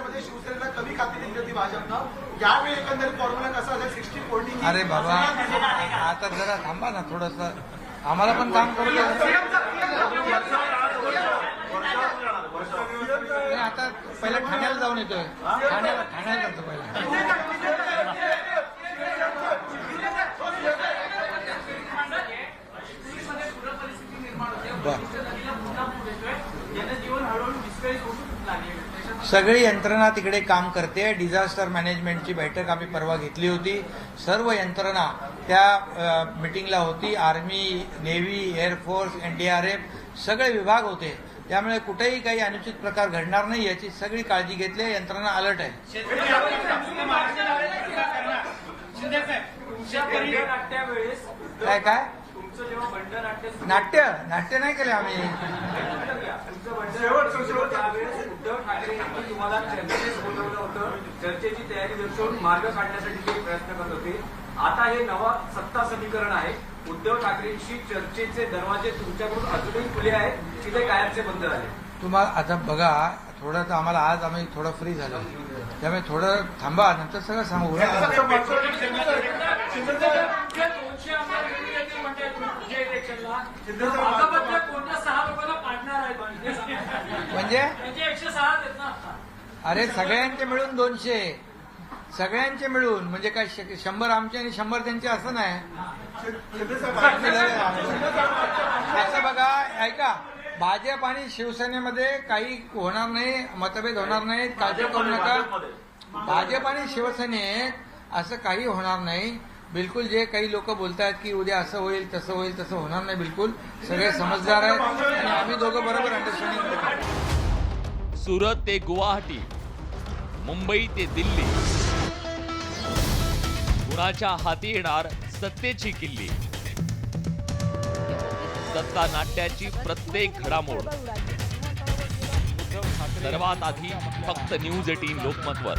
मध्ये शिवसेनेला कमी खाती दिली होती भाजपनं. यावेळी एकंदरीत फॉर्म्युला कसा असेल? सिक्स्टी फोर्टी अरे बाबा आता जरा थांबा ना थोडस. आम्हाला पण काम करू आता पहिला ठाण्याला जाऊन येतोय. ठाण्याला ठाण्याला जातो पहिला. बर. सगळी यंत्रणा तिकडे काम करते. डिझास्टर मॅनेजमेंटची बैठक आम्ही परवा घेतली होती. सर्व यंत्रणा त्या मिटिंगला होती. आर्मी नेव्ही एअरफोर्स एनडीआरएफ सगळे विभाग होते. त्यामुळे कुठेही काही अनुचित प्रकार घडणार नाही याची सगळी काळजी घेतली. आहे. यंत्रणा अलर्ट आहे. काय काय? नाट्य? नाट्य नाही केले आम्ही. उद्धव ठाकरे यांनी तुम्हाला चर्चेस बोलवलं होतं. चर्चेची तयारी दर्शवून मार्ग काढण्यासाठी ते प्रयत्न करत होते. आता हे नवा सत्ता समीकरण आहे. उद्धव ठाकरेंशी चर्चेचे दरवाजे तुमच्याकडून अजूनही खुले आहेत. की ते कायमचे बंद झाले. तुम्हाला आता बघा थोडं तर आम्हाला आज आम्ही थोडं फ्री झालो. त्यामुळे थोडं थांबा नंतर सगळं सांगू. दोनशे आमदार म्हणजे? आता. अरे सगळ्यांचे मिळून दोनशे. सगळ्यांचे मिळून म्हणजे काय शंभर आमचे आणि शंभर त्यांचे असं नाही. असं बघा ऐका भाजप आणि शिवसेनेमध्ये काही होणार नाही मतभेद होणार नाहीत काळजी करू नका. भाजप आणि शिवसेनेत असं काही होणार नाही. बिलकुल जे काही लोक बोलतायत की उद्या असं होईल तसं होईल तसं होणार नाही बिलकुल. सगळे समजदार आहेत. आणि आम्ही दोघं बरोबर अंडरस्टँडिंग सुरत ते गुवाहाटी मुंबई ते दिल्ली. कुणाच्या हाती येणार सत्तेची किल्ली? सत्ता नाट्याची प्रत्येक घडामोड. सर्वात आधी फक्त न्यूज एटीन लोकमतवर.